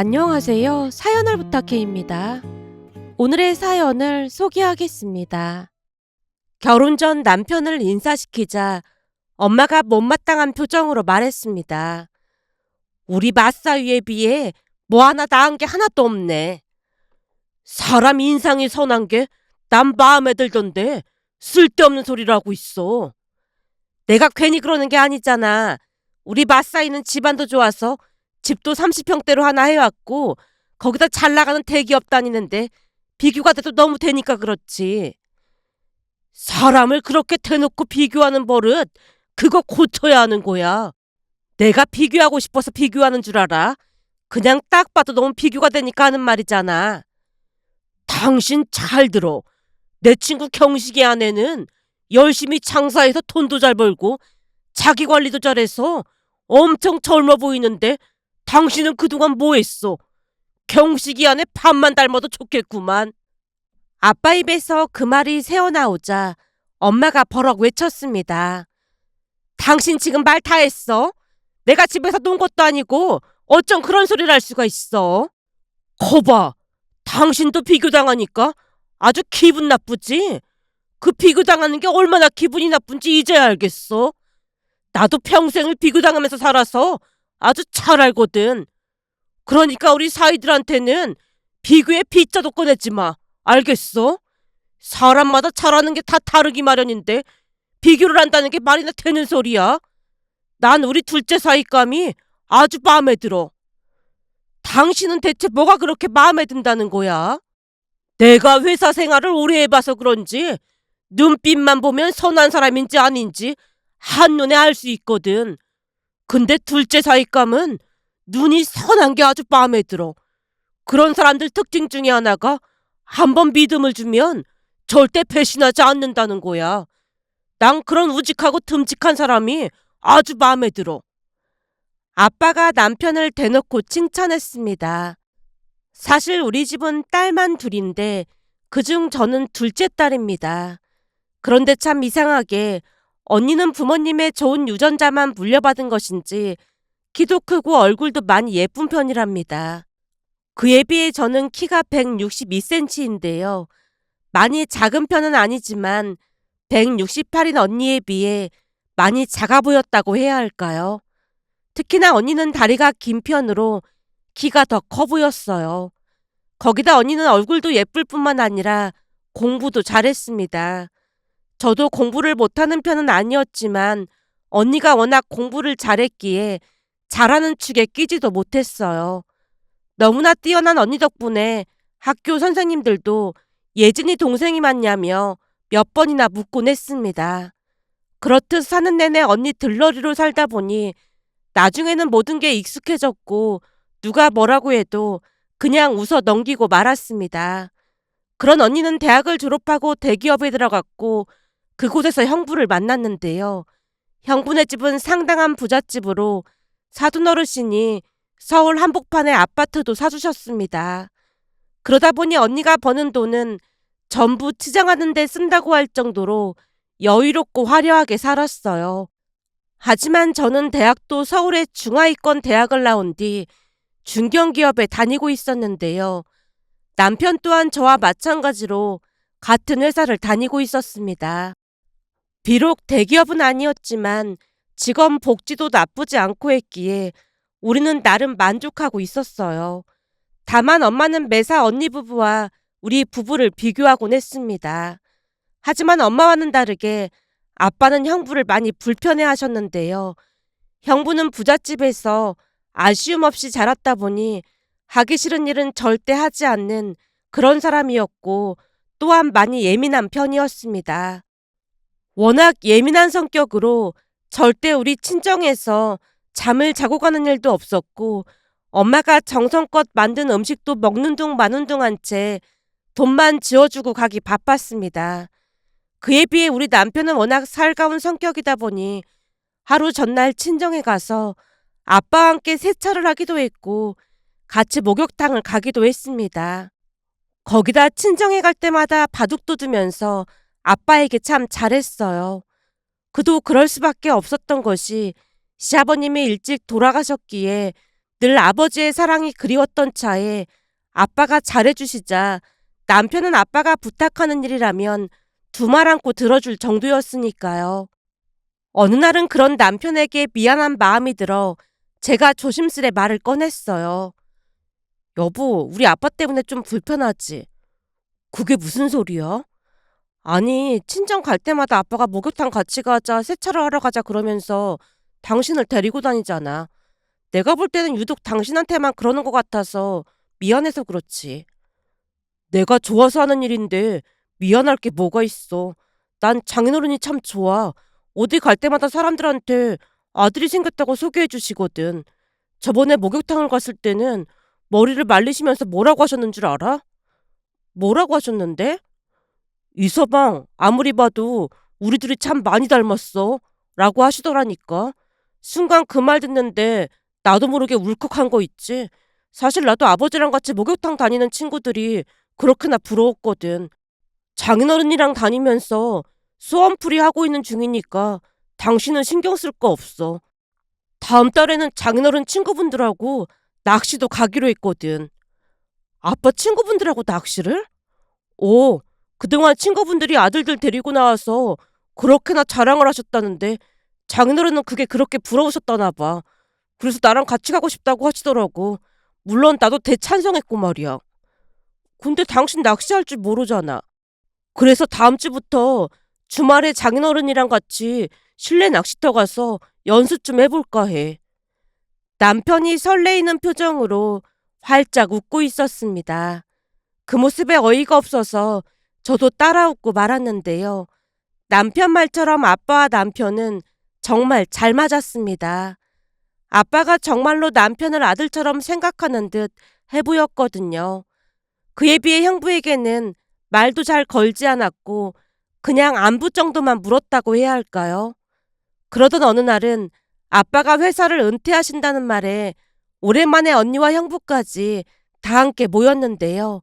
안녕하세요. 사연을 부탁해입니다. 오늘의 사연을 소개하겠습니다. 결혼 전 남편을 인사시키자 엄마가 못마땅한 표정으로 말했습니다. 우리 맞사위에 비해 뭐 하나 나은 게 하나도 없네. 사람 인상이 선한 게 난 마음에 들던데 쓸데없는 소리를 하고 있어. 내가 괜히 그러는 게 아니잖아. 우리 맞사이는 집안도 좋아서 집도 30평대로 하나 해왔고 거기다 잘 나가는 대기업 다니는데 비교가 돼도 너무 되니까 그렇지. 사람을 그렇게 대놓고 비교하는 버릇 그거 고쳐야 하는 거야. 내가 비교하고 싶어서 비교하는 줄 알아? 그냥 딱 봐도 너무 비교가 되니까 하는 말이잖아. 당신 잘 들어. 내 친구 경식이 아내는 열심히 장사해서 돈도 잘 벌고 자기 관리도 잘해서 엄청 젊어 보이는데 당신은 그동안 뭐 했어? 경식이 안에 밥만 닮아도 좋겠구만. 아빠 입에서 그 말이 새어나오자 엄마가 버럭 외쳤습니다. 당신 지금 말 다 했어? 내가 집에서 논 것도 아니고 어쩜 그런 소리를 할 수가 있어? 거봐. 당신도 비교당하니까 아주 기분 나쁘지? 그 비교당하는 게 얼마나 기분이 나쁜지 이제야 알겠어. 나도 평생을 비교당하면서 살아서 아주 잘 알거든. 그러니까 우리 사이들한테는 비교의 비자도 꺼내지 마. 알겠어? 사람마다 잘하는 게 다 다르기 마련인데 비교를 한다는 게 말이나 되는 소리야? 난 우리 둘째 사이감이 아주 마음에 들어. 당신은 대체 뭐가 그렇게 마음에 든다는 거야? 내가 회사 생활을 오래 해봐서 그런지 눈빛만 보면 선한 사람인지 아닌지 한눈에 알 수 있거든. 근데 둘째 사이감은 눈이 선한 게 아주 마음에 들어. 그런 사람들 특징 중에 하나가 한 번 믿음을 주면 절대 배신하지 않는다는 거야. 난 그런 우직하고 듬직한 사람이 아주 마음에 들어. 아빠가 남편을 대놓고 칭찬했습니다. 사실 우리 집은 딸만 둘인데 그중 저는 둘째 딸입니다. 그런데 참 이상하게 언니는 부모님의 좋은 유전자만 물려받은 것인지 키도 크고 얼굴도 많이 예쁜 편이랍니다. 그에 비해 저는 키가 162cm인데요. 많이 작은 편은 아니지만 168인 언니에 비해 많이 작아 보였다고 해야 할까요? 특히나 언니는 다리가 긴 편으로 키가 더 커 보였어요. 거기다 언니는 얼굴도 예쁠 뿐만 아니라 공부도 잘했습니다. 저도 공부를 못하는 편은 아니었지만 언니가 워낙 공부를 잘했기에 잘하는 축에 끼지도 못했어요. 너무나 뛰어난 언니 덕분에 학교 선생님들도 예진이 동생이 맞냐며 몇 번이나 묻곤 했습니다. 그렇듯 사는 내내 언니 들러리로 살다 보니 나중에는 모든 게 익숙해졌고 누가 뭐라고 해도 그냥 웃어 넘기고 말았습니다. 그런 언니는 대학을 졸업하고 대기업에 들어갔고 그곳에서 형부를 만났는데요. 형부네 집은 상당한 부잣집으로 사돈 어르신이 서울 한복판에 아파트도 사주셨습니다. 그러다 보니 언니가 버는 돈은 전부 치장하는 데 쓴다고 할 정도로 여유롭고 화려하게 살았어요. 하지만 저는 대학도 서울의 중하위권 대학을 나온 뒤 중견기업에 다니고 있었는데요. 남편 또한 저와 마찬가지로 같은 회사를 다니고 있었습니다. 비록 대기업은 아니었지만 직원 복지도 나쁘지 않고 했기에 우리는 나름 만족하고 있었어요. 다만 엄마는 매사 언니 부부와 우리 부부를 비교하곤 했습니다. 하지만 엄마와는 다르게 아빠는 형부를 많이 불편해 하셨는데요. 형부는 부잣집에서 아쉬움 없이 자랐다 보니 하기 싫은 일은 절대 하지 않는 그런 사람이었고 또한 많이 예민한 편이었습니다. 워낙 예민한 성격으로 절대 우리 친정에서 잠을 자고 가는 일도 없었고 엄마가 정성껏 만든 음식도 먹는 둥 마는 둥 한 채 돈만 지어주고 가기 바빴습니다. 그에 비해 우리 남편은 워낙 살가운 성격이다 보니 하루 전날 친정에 가서 아빠와 함께 세차를 하기도 했고 같이 목욕탕을 가기도 했습니다. 거기다 친정에 갈 때마다 바둑도 두면서 아빠에게 참 잘했어요. 그도 그럴 수밖에 없었던 것이 시아버님이 일찍 돌아가셨기에 늘 아버지의 사랑이 그리웠던 차에 아빠가 잘해주시자 남편은 아빠가 부탁하는 일이라면 두말 안고 들어줄 정도였으니까요. 어느 날은 그런 남편에게 미안한 마음이 들어 제가 조심스레 말을 꺼냈어요. 여보, 우리 아빠 때문에 좀 불편하지? 그게 무슨 소리야? 아니, 친정 갈 때마다 아빠가 목욕탕 같이 가자, 세차를 하러 가자 그러면서 당신을 데리고 다니잖아. 내가 볼 때는 유독 당신한테만 그러는 것 같아서 미안해서 그렇지. 내가 좋아서 하는 일인데 미안할 게 뭐가 있어. 난 장인어른이 참 좋아. 어디 갈 때마다 사람들한테 아들이 생겼다고 소개해 주시거든. 저번에 목욕탕을 갔을 때는 머리를 말리시면서 뭐라고 하셨는 줄 알아? 뭐라고 하셨는데? 이 서방, 아무리 봐도 우리 둘이 참 많이 닮았어. 라고 하시더라니까. 순간 그 말 듣는데 나도 모르게 울컥한 거 있지. 사실 나도 아버지랑 같이 목욕탕 다니는 친구들이 그렇게나 부러웠거든. 장인어른이랑 다니면서 수험풀이 하고 있는 중이니까 당신은 신경 쓸 거 없어. 다음 달에는 장인어른 친구분들하고 낚시도 가기로 했거든. 아빠 친구분들하고 낚시를? 오, 그동안 친구분들이 아들들 데리고 나와서 그렇게나 자랑을 하셨다는데 장인어른은 그게 그렇게 부러우셨다나 봐. 그래서 나랑 같이 가고 싶다고 하시더라고. 물론 나도 대찬성했고 말이야. 근데 당신 낚시할 줄 모르잖아. 그래서 다음 주부터 주말에 장인어른이랑 같이 실내 낚시터 가서 연습 좀 해볼까 해. 남편이 설레이는 표정으로 활짝 웃고 있었습니다. 그 모습에 어이가 없어서 저도 따라 웃고 말았는데요. 남편 말처럼 아빠와 남편은 정말 잘 맞았습니다. 아빠가 정말로 남편을 아들처럼 생각하는 듯 해보였거든요. 그에 비해 형부에게는 말도 잘 걸지 않았고 그냥 안부 정도만 물었다고 해야 할까요? 그러던 어느 날은 아빠가 회사를 은퇴하신다는 말에 오랜만에 언니와 형부까지 다 함께 모였는데요.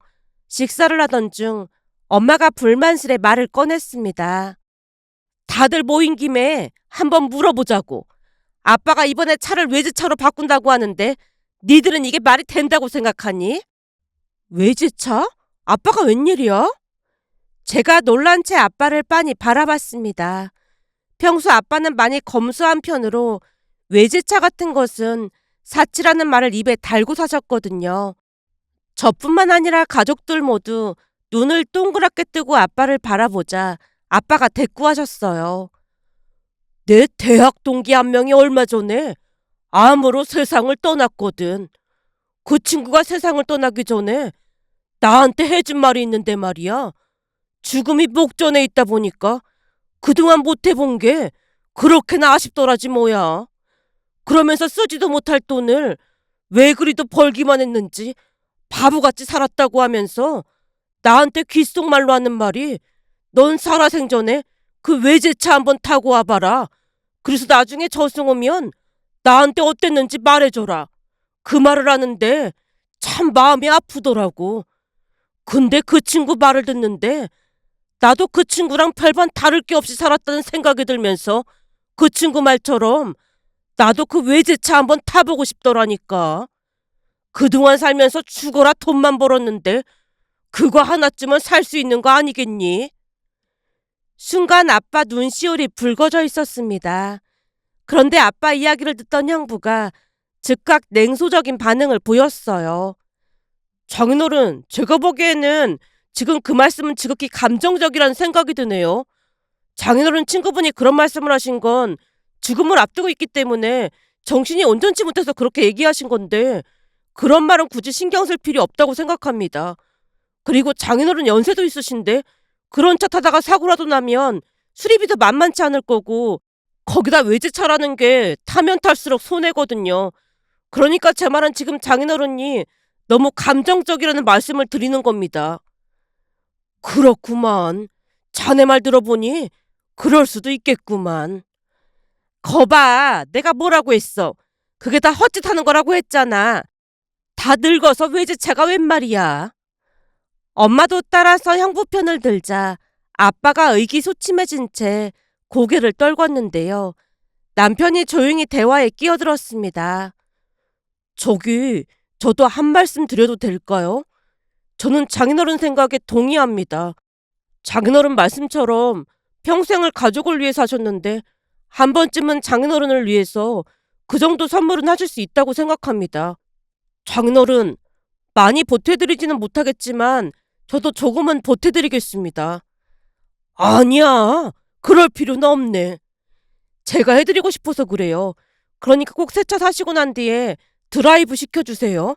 식사를 하던 중 엄마가 불만스레 말을 꺼냈습니다. 다들 모인 김에 한번 물어보자고. 아빠가 이번에 차를 외제차로 바꾼다고 하는데 니들은 이게 말이 된다고 생각하니? 외제차? 아빠가 웬일이야? 제가 놀란 채 아빠를 빤히 바라봤습니다. 평소 아빠는 많이 검소한 편으로 외제차 같은 것은 사치라는 말을 입에 달고 사셨거든요. 저뿐만 아니라 가족들 모두 눈을 동그랗게 뜨고 아빠를 바라보자 아빠가 대꾸하셨어요. 내 대학 동기 한 명이 얼마 전에 암으로 세상을 떠났거든. 그 친구가 세상을 떠나기 전에 나한테 해준 말이 있는데 말이야. 죽음이 목전에 있다 보니까 그동안 못 해본 게 그렇게나 아쉽더라지 뭐야. 그러면서 쓰지도 못할 돈을 왜 그리도 벌기만 했는지 바보같이 살았다고 하면서 나한테 귓속말로 하는 말이 넌 살아생전에 그 외제차 한번 타고 와봐라. 그래서 나중에 저승 오면 나한테 어땠는지 말해줘라. 그 말을 하는데 참 마음이 아프더라고. 근데 그 친구 말을 듣는데 나도 그 친구랑 별반 다를 게 없이 살았다는 생각이 들면서 그 친구 말처럼 나도 그 외제차 한번 타보고 싶더라니까. 그동안 살면서 죽어라 돈만 벌었는데 그거 하나쯤은 살 수 있는 거 아니겠니? 순간 아빠 눈시울이 붉어져 있었습니다. 그런데 아빠 이야기를 듣던 형부가 즉각 냉소적인 반응을 보였어요. 장인어른, 제가 보기에는 지금 그 말씀은 지극히 감정적이라는 생각이 드네요. 장인어른 친구분이 그런 말씀을 하신 건 죽음을 앞두고 있기 때문에 정신이 온전치 못해서 그렇게 얘기하신 건데 그런 말은 굳이 신경 쓸 필요 없다고 생각합니다. 그리고 장인어른 연세도 있으신데 그런 차 타다가 사고라도 나면 수리비도 만만치 않을 거고 거기다 외제차라는 게 타면 탈수록 손해거든요. 그러니까 제 말은 지금 장인어른이 너무 감정적이라는 말씀을 드리는 겁니다. 그렇구만. 자네 말 들어보니 그럴 수도 있겠구만. 거봐, 내가 뭐라고 했어. 그게 다 헛짓하는 거라고 했잖아. 다 늙어서 외제차가 웬 말이야. 엄마도 따라서 형부 편을 들자 아빠가 의기소침해진 채 고개를 떨궜는데요. 남편이 조용히 대화에 끼어들었습니다. 저기, 저도 한 말씀 드려도 될까요? 저는 장인어른 생각에 동의합니다. 장인어른 말씀처럼 평생을 가족을 위해 사셨는데 한 번쯤은 장인어른을 위해서 그 정도 선물은 하실 수 있다고 생각합니다. 장인어른, 많이 보태드리지는 못하겠지만 저도 조금은 보태드리겠습니다. 아니야, 그럴 필요는 없네. 제가 해드리고 싶어서 그래요. 그러니까 꼭 새 차 사시고 난 뒤에 드라이브 시켜주세요.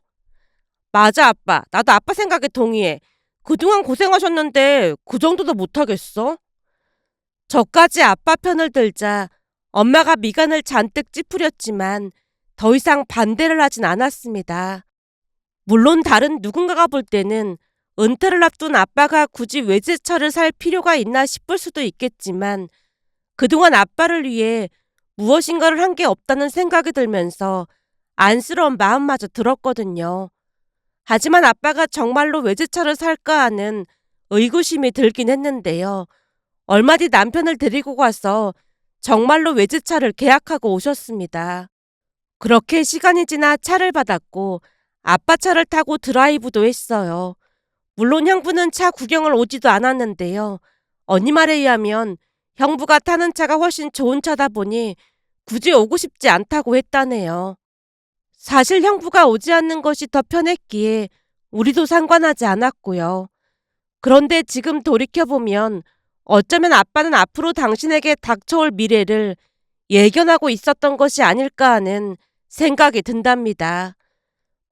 맞아, 아빠. 나도 아빠 생각에 동의해. 그동안 고생하셨는데 그 정도도 못하겠어? 저까지 아빠 편을 들자 엄마가 미간을 잔뜩 찌푸렸지만 더 이상 반대를 하진 않았습니다. 물론 다른 누군가가 볼 때는 은퇴를 앞둔 아빠가 굳이 외제차를 살 필요가 있나 싶을 수도 있겠지만 그동안 아빠를 위해 무엇인가를 한 게 없다는 생각이 들면서 안쓰러운 마음마저 들었거든요. 하지만 아빠가 정말로 외제차를 살까 하는 의구심이 들긴 했는데요. 얼마 뒤 남편을 데리고 가서 정말로 외제차를 계약하고 오셨습니다. 그렇게 시간이 지나 차를 받았고 아빠 차를 타고 드라이브도 했어요. 물론 형부는 차 구경을 오지도 않았는데요. 언니 말에 의하면 형부가 타는 차가 훨씬 좋은 차다 보니 굳이 오고 싶지 않다고 했다네요. 사실 형부가 오지 않는 것이 더 편했기에 우리도 상관하지 않았고요. 그런데 지금 돌이켜보면 어쩌면 아빠는 앞으로 당신에게 닥쳐올 미래를 예견하고 있었던 것이 아닐까 하는 생각이 든답니다.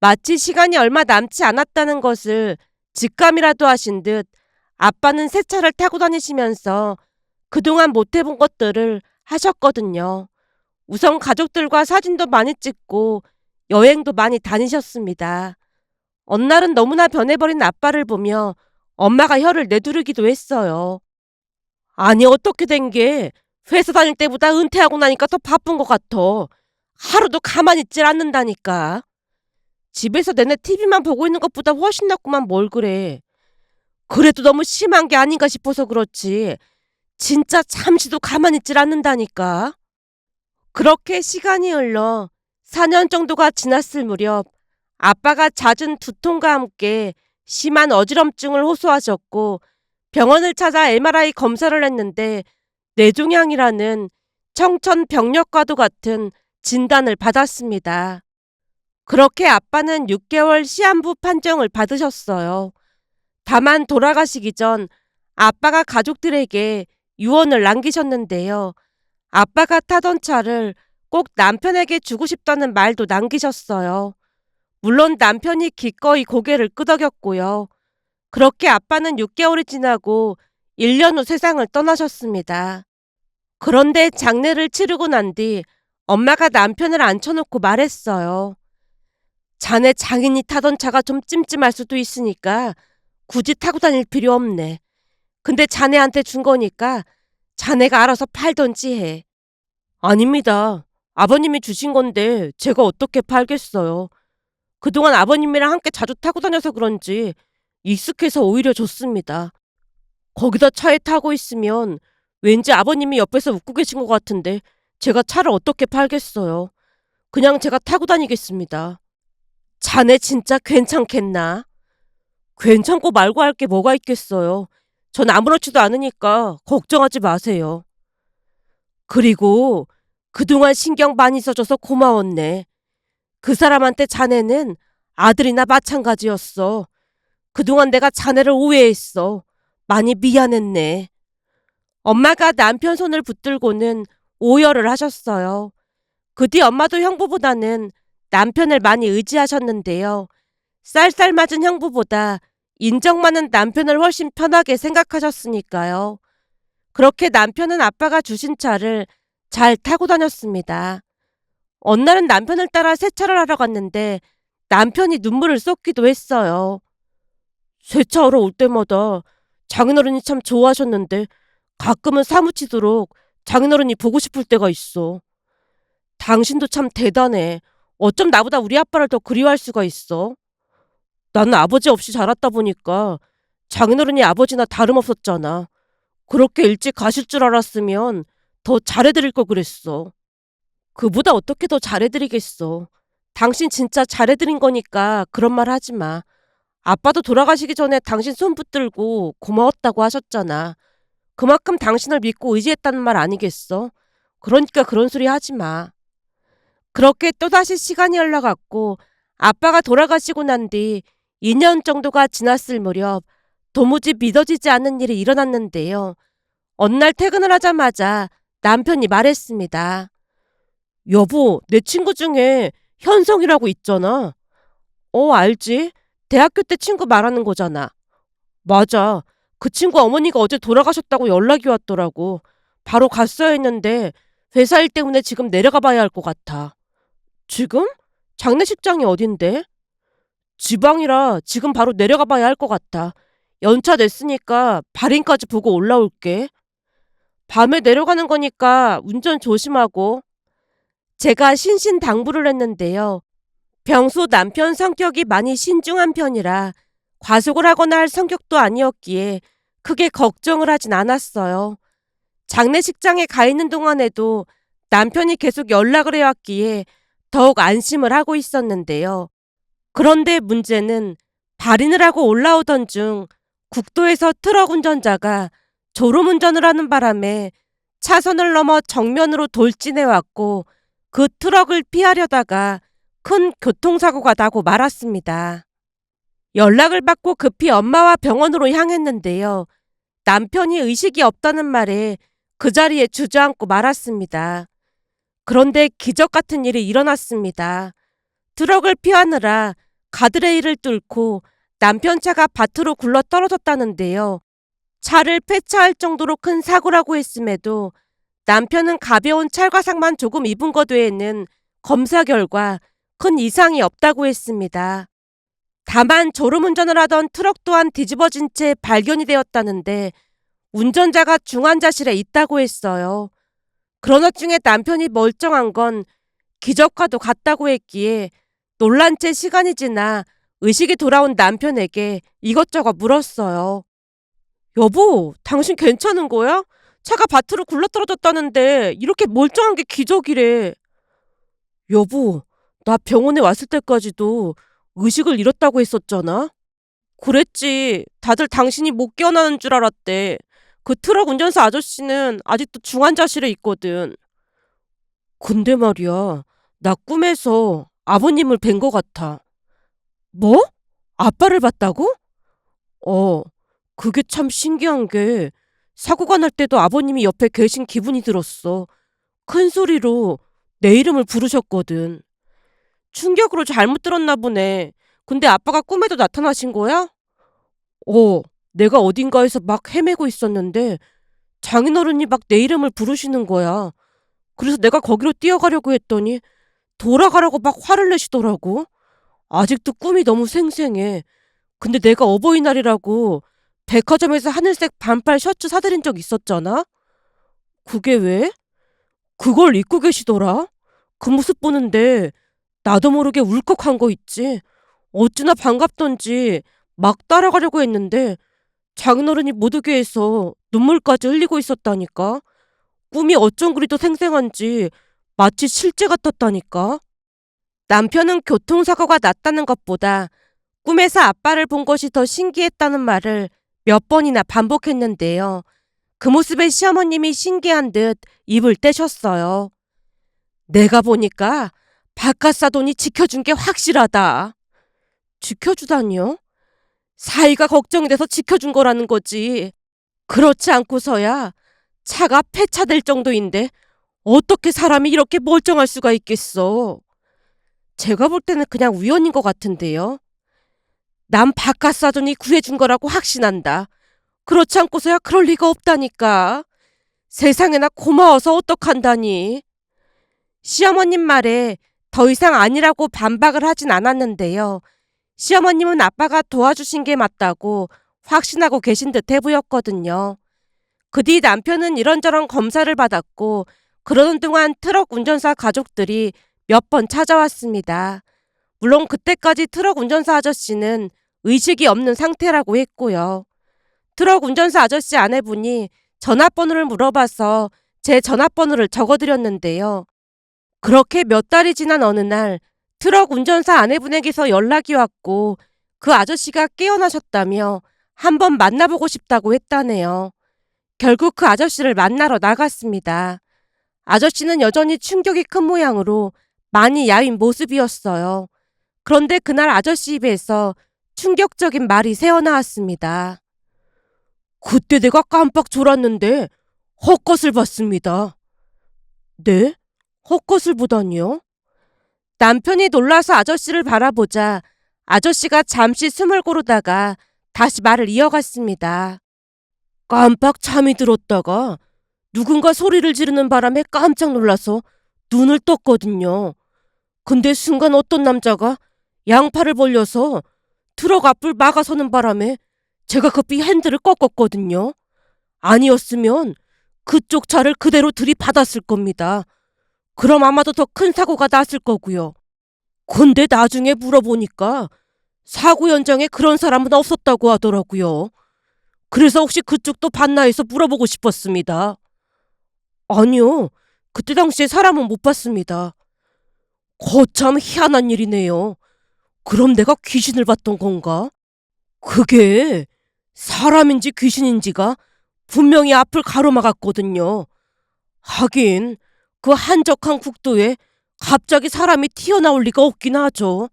마치 시간이 얼마 남지 않았다는 것을 직감이라도 하신 듯 아빠는 새 차를 타고 다니시면서 그동안 못 해본 것들을 하셨거든요. 우선 가족들과 사진도 많이 찍고 여행도 많이 다니셨습니다. 어느 날은 너무나 변해버린 아빠를 보며 엄마가 혀를 내두르기도 했어요. 아니 어떻게 된 게 회사 다닐 때보다 은퇴하고 나니까 더 바쁜 것 같아. 하루도 가만히 있질 않는다니까. 집에서 내내 TV만 보고 있는 것보다 훨씬 낫구만 뭘 그래. 그래도 너무 심한 게 아닌가 싶어서 그렇지. 진짜 잠시도 가만히 있질 않는다니까. 그렇게 시간이 흘러 4년 정도가 지났을 무렵 아빠가 잦은 두통과 함께 심한 어지럼증을 호소하셨고 병원을 찾아 MRI 검사를 했는데 뇌종양이라는 청천벽력과도 같은 진단을 받았습니다. 그렇게 아빠는 6개월 시한부 판정을 받으셨어요. 다만 돌아가시기 전 아빠가 가족들에게 유언을 남기셨는데요. 아빠가 타던 차를 꼭 남편에게 주고 싶다는 말도 남기셨어요. 물론 남편이 기꺼이 고개를 끄덕였고요. 그렇게 아빠는 6개월이 지나고 1년 후 세상을 떠나셨습니다. 그런데 장례를 치르고 난 뒤 엄마가 남편을 앉혀놓고 말했어요. 자네 장인이 타던 차가 좀 찜찜할 수도 있으니까 굳이 타고 다닐 필요 없네. 근데 자네한테 준 거니까 자네가 알아서 팔던지 해. 아닙니다. 아버님이 주신 건데 제가 어떻게 팔겠어요. 그동안 아버님이랑 함께 자주 타고 다녀서 그런지 익숙해서 오히려 좋습니다. 거기다 차에 타고 있으면 왠지 아버님이 옆에서 웃고 계신 것 같은데 제가 차를 어떻게 팔겠어요. 그냥 제가 타고 다니겠습니다. 자네 진짜 괜찮겠나? 괜찮고 말고 할 게 뭐가 있겠어요. 전 아무렇지도 않으니까 걱정하지 마세요. 그리고 그동안 신경 많이 써줘서 고마웠네. 그 사람한테 자네는 아들이나 마찬가지였어. 그동안 내가 자네를 오해했어. 많이 미안했네. 엄마가 남편 손을 붙들고는 오열을 하셨어요. 그 뒤 엄마도 형부보다는 남편을 많이 의지하셨는데요. 쌀쌀 맞은 형부보다 인정 많은 남편을 훨씬 편하게 생각하셨으니까요. 그렇게 남편은 아빠가 주신 차를 잘 타고 다녔습니다. 어느 날은 남편을 따라 세차를 하러 갔는데 남편이 눈물을 쏟기도 했어요. 세차하러 올 때마다 장인어른이 참 좋아하셨는데 가끔은 사무치도록 장인어른이 보고 싶을 때가 있어. 당신도 참 대단해. 어쩜 나보다 우리 아빠를 더 그리워할 수가 있어? 나는 아버지 없이 자랐다 보니까 장인어른이 아버지나 다름없었잖아. 그렇게 일찍 가실 줄 알았으면 더 잘해드릴 걸 그랬어. 그보다 어떻게 더 잘해드리겠어. 당신 진짜 잘해드린 거니까 그런 말 하지 마. 아빠도 돌아가시기 전에 당신 손 붙들고 고마웠다고 하셨잖아. 그만큼 당신을 믿고 의지했다는 말 아니겠어? 그러니까 그런 소리 하지 마. 그렇게 또다시 시간이 흘러갔고 아빠가 돌아가시고 난 뒤 2년 정도가 지났을 무렵 도무지 믿어지지 않는 일이 일어났는데요. 어느 날 퇴근을 하자마자 남편이 말했습니다. 여보, 내 친구 중에 현성이라고 있잖아. 어, 알지? 대학교 때 친구 말하는 거잖아. 맞아. 그 친구 어머니가 어제 돌아가셨다고 연락이 왔더라고. 바로 갔어야 했는데 회사 일 때문에 지금 내려가 봐야 할 것 같아. 지금? 장례식장이 어딘데? 지방이라 지금 바로 내려가 봐야 할 것 같아. 연차 냈으니까 발인까지 보고 올라올게. 밤에 내려가는 거니까 운전 조심하고. 제가 신신당부를 했는데요. 평소 남편 성격이 많이 신중한 편이라 과속을 하거나 할 성격도 아니었기에 크게 걱정을 하진 않았어요. 장례식장에 가 있는 동안에도 남편이 계속 연락을 해왔기에 더욱 안심을 하고 있었는데요. 그런데 문제는 발인을 하고 올라오던 중 국도에서 트럭 운전자가 졸음 운전을 하는 바람에 차선을 넘어 정면으로 돌진해 왔고 그 트럭을 피하려다가 큰 교통사고가 나고 말았습니다. 연락을 받고 급히 엄마와 병원으로 향했는데요. 남편이 의식이 없다는 말에 그 자리에 주저앉고 말았습니다. 그런데 기적 같은 일이 일어났습니다. 트럭을 피하느라 가드레일을 뚫고 남편 차가 밭으로 굴러 떨어졌다는데요. 차를 폐차할 정도로 큰 사고라고 했음에도 남편은 가벼운 찰과상만 조금 입은 것 외에는 검사 결과 큰 이상이 없다고 했습니다. 다만 졸음운전을 하던 트럭 또한 뒤집어진 채 발견이 되었다는데 운전자가 중환자실에 있다고 했어요. 그런 와중에 남편이 멀쩡한 건 기적과도 같다고 했기에 놀란 채 시간이 지나 의식이 돌아온 남편에게 이것저것 물었어요. 여보, 당신 괜찮은 거야? 차가 밭으로 굴러떨어졌다는데 이렇게 멀쩡한 게 기적이래. 여보, 나 병원에 왔을 때까지도 의식을 잃었다고 했었잖아. 그랬지. 다들 당신이 못 깨어나는 줄 알았대. 그 트럭 운전사 아저씨는 아직도 중환자실에 있거든. 근데 말이야, 나 꿈에서 아버님을 뵌 것 같아. 뭐? 아빠를 봤다고? 어, 그게 참 신기한 게 사고가 날 때도 아버님이 옆에 계신 기분이 들었어. 큰 소리로 내 이름을 부르셨거든. 충격으로 잘못 들었나 보네. 근데 아빠가 꿈에도 나타나신 거야? 어, 내가 어딘가에서 막 헤매고 있었는데 장인어른이 막 내 이름을 부르시는 거야. 그래서 내가 거기로 뛰어가려고 했더니 돌아가라고 막 화를 내시더라고. 아직도 꿈이 너무 생생해. 근데 내가 어버이날이라고 백화점에서 하늘색 반팔 셔츠 사드린 적 있었잖아? 그게 왜? 그걸 입고 계시더라? 그 모습 보는데 나도 모르게 울컥한 거 있지. 어찌나 반갑던지 막 따라가려고 했는데 못 오게 해서 눈물까지 흘리고 있었다니까. 꿈이 어쩜 그리 도 생생한지 마치 실제 같았다니까. 남편은 교통사고가 났다는 것보다 꿈에서 아빠를 본 것이 더 신기했다는 말을 몇 번이나 반복했는데요. 그 모습에 시어머님이 신기한 듯 입을 떼셨어요. 내가 보니까 바깥사돈이 지켜준 게 확실하다. 지켜주다니요? 사이가 걱정이 돼서 지켜준 거라는 거지. 그렇지 않고서야 차가 폐차될 정도인데 어떻게 사람이 이렇게 멀쩡할 수가 있겠어. 제가 볼 때는 그냥 우연인 것 같은데요. 남 바깥 사돈이 구해준 거라고 확신한다. 그렇지 않고서야 그럴 리가 없다니까. 세상에나 고마워서 어떡한다니. 시어머님 말에 더 이상 아니라고 반박을 하진 않았는데요. 시어머님은 아빠가 도와주신 게 맞다고 확신하고 계신 듯해 보였거든요. 그 뒤 남편은 이런저런 검사를 받았고 그러는 동안 트럭 운전사 가족들이 몇 번 찾아왔습니다. 물론 그때까지 트럭 운전사 아저씨는 의식이 없는 상태라고 했고요. 트럭 운전사 아저씨 아내분이 전화번호를 물어봐서 제 전화번호를 적어드렸는데요. 그렇게 몇 달이 지난 어느 날 트럭 운전사 아내분에게서 연락이 왔고 그 아저씨가 깨어나셨다며 한번 만나보고 싶다고 했다네요. 결국 그 아저씨를 만나러 나갔습니다. 아저씨는 여전히 충격이 큰 모양으로 많이 야윈 모습이었어요. 그런데 그날 아저씨 입에서 충격적인 말이 새어나왔습니다. 그때 내가 깜빡 졸았는데 헛것을 봤습니다. 네? 헛것을 보다니요? 남편이 놀라서 아저씨를 바라보자 아저씨가 잠시 숨을 고르다가 다시 말을 이어갔습니다. 깜빡 잠이 들었다가 누군가 소리를 지르는 바람에 깜짝 놀라서 눈을 떴거든요. 근데 순간 어떤 남자가 양팔을 벌려서 트럭 앞을 막아서는 바람에 제가 급히 핸들을 꺾었거든요. 아니었으면 그쪽 차를 그대로 들이받았을 겁니다. 그럼 아마도 더 큰 사고가 났을 거고요. 근데 나중에 물어보니까 사고 현장에 그런 사람은 없었다고 하더라고요. 그래서 혹시 그쪽도 봤나 해서 물어보고 싶었습니다. 아니요. 그때 당시에 사람은 못 봤습니다. 거참 희한한 일이네요. 그럼 내가 귀신을 봤던 건가? 그게 사람인지 귀신인지가 분명히 앞을 가로막았거든요. 하긴 그 한적한 국도에 갑자기 사람이 튀어나올 리가 없긴 하죠.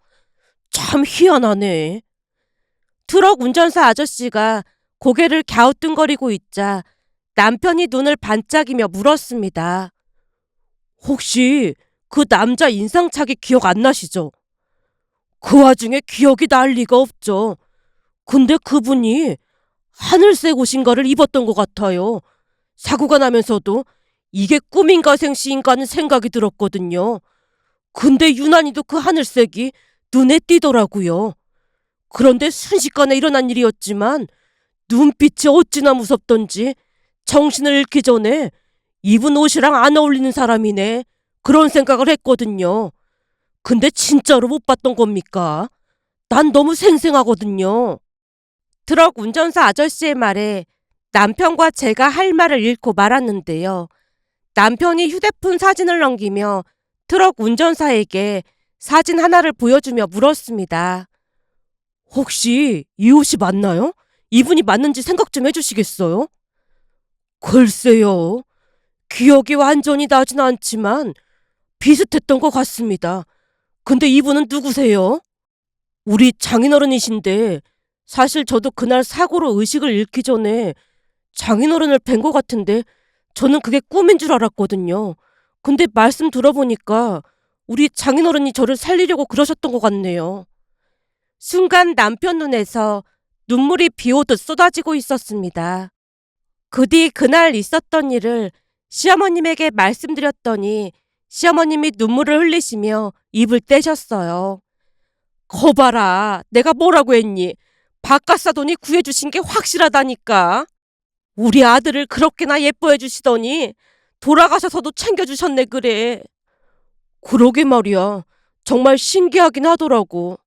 참 희한하네. 트럭 운전사 아저씨가 고개를 갸우뚱거리고 있자 남편이 눈을 반짝이며 물었습니다. 혹시 그 남자 인상착의 기억 안 나시죠? 그 와중에 기억이 날 리가 없죠. 근데 그분이 하늘색 옷인가를 입었던 것 같아요. 사고가 나면서도 이게 꿈인가 생시인가 하는 생각이 들었거든요. 근데 유난히도 그 하늘색이 눈에 띄더라고요. 그런데 순식간에 일어난 일이었지만 눈빛이 어찌나 무섭던지 정신을 잃기 전에 입은 옷이랑 안 어울리는 사람이네. 그런 생각을 했거든요. 근데 진짜로 못 봤던 겁니까? 난 너무 생생하거든요. 트럭 운전사 아저씨의 말에 남편과 제가 할 말을 잃고 말았는데요. 남편이 휴대폰 사진을 넘기며 트럭 운전사에게 사진 하나를 보여주며 물었습니다. 혹시 이 옷이 맞나요? 이분이 맞는지 생각 좀 해주시겠어요? 글쎄요. 기억이 완전히 나진 않지만 비슷했던 것 같습니다. 근데 이분은 누구세요? 우리 장인어른이신데 사실 저도 그날 사고로 의식을 잃기 전에 장인어른을 뵌 것 같은데 저는 그게 꿈인 줄 알았거든요. 근데 말씀 들어보니까 우리 장인어른이 저를 살리려고 그러셨던 것 같네요. 순간 남편 눈에서 눈물이 비 오듯 쏟아지고 있었습니다. 그 뒤 그날 있었던 일을 시어머님에게 말씀드렸더니 시어머님이 눈물을 흘리시며 입을 떼셨어요. 거봐라, 내가 뭐라고 했니? 바깥 사돈이 구해주신 게 확실하다니까. 우리 아들을 그렇게나 예뻐해 주시더니 돌아가셔서도 챙겨주셨네 그래. 그러게 말이야. 정말 신기하긴 하더라고.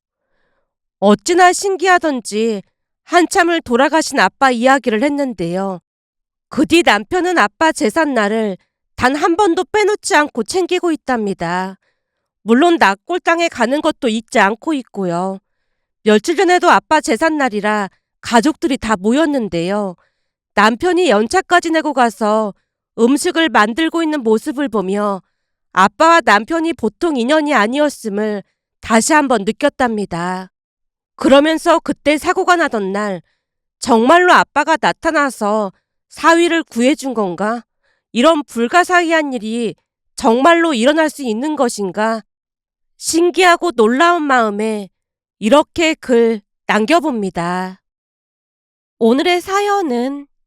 어찌나 신기하던지 한참을 돌아가신 아빠 이야기를 했는데요. 그 뒤 남편은 아빠 재산 날을 단 한 번도 빼놓지 않고 챙기고 있답니다. 물론 낙골당에 가는 것도 잊지 않고 있고요. 며칠 전에도 아빠 재산 날이라 가족들이 다 모였는데요. 남편이 연차까지 내고 가서 음식을 만들고 있는 모습을 보며 아빠와 남편이 보통 인연이 아니었음을 다시 한번 느꼈답니다. 그러면서 그때 사고가 나던 날 정말로 아빠가 나타나서 사위를 구해준 건가? 이런 불가사의한 일이 정말로 일어날 수 있는 것인가? 신기하고 놀라운 마음에 이렇게 글 남겨봅니다. 오늘의 사연은